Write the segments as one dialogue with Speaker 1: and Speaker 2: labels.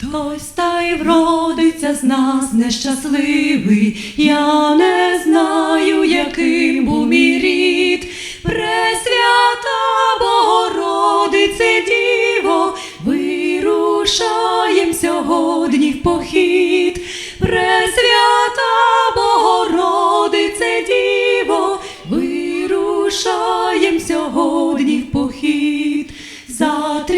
Speaker 1: Хтось та й вродиться з нас нещасливий, я не знаю, яким був мій рід. Пресвята Богородице Діво, вирушаєм сьогодні в похід. Пресвята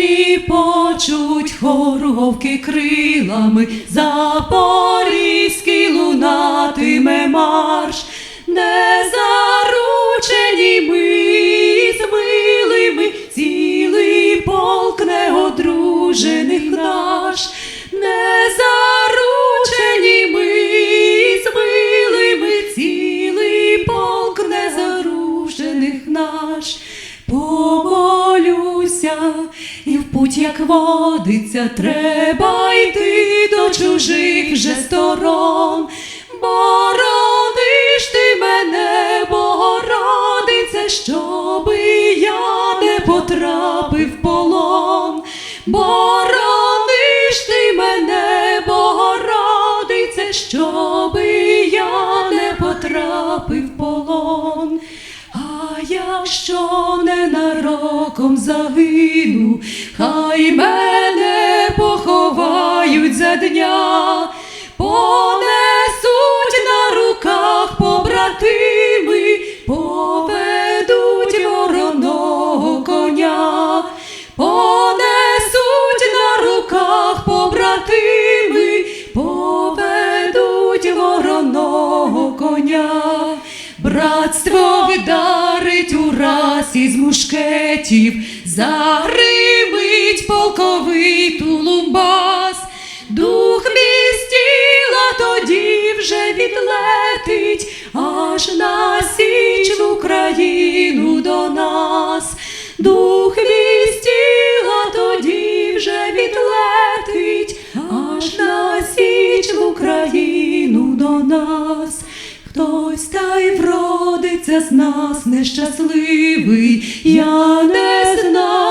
Speaker 1: Затріпочуть хоруговки крилами, запорізький лунатиме марш, не заручені ми з милими, цілий полк неодружених наш, не заручені ми з милими, цілий полк незарушених наш. Помолюся, і як водиться, треба йти до чужих же сторон. Борониш ти мене, Богородице, щоби я не потрапив в полон. Борониш ти мене, Богородице, щоби якщо ненароком загину, хай мене поховають за дня, понесуть на руках побратими, поведуть вороного коня, понесуть на руках побратими, поведуть вороного коня. Братство вдарить у раз із мушкетів, загримить полковий тулумбас, дух містіла тоді вже відлетить, аж на січ в Україну до нас, дух містіла тоді вже відлетить, аж на січ в Україну до нас. Хтось та й вродиться з нас нещасливий, я не знаю.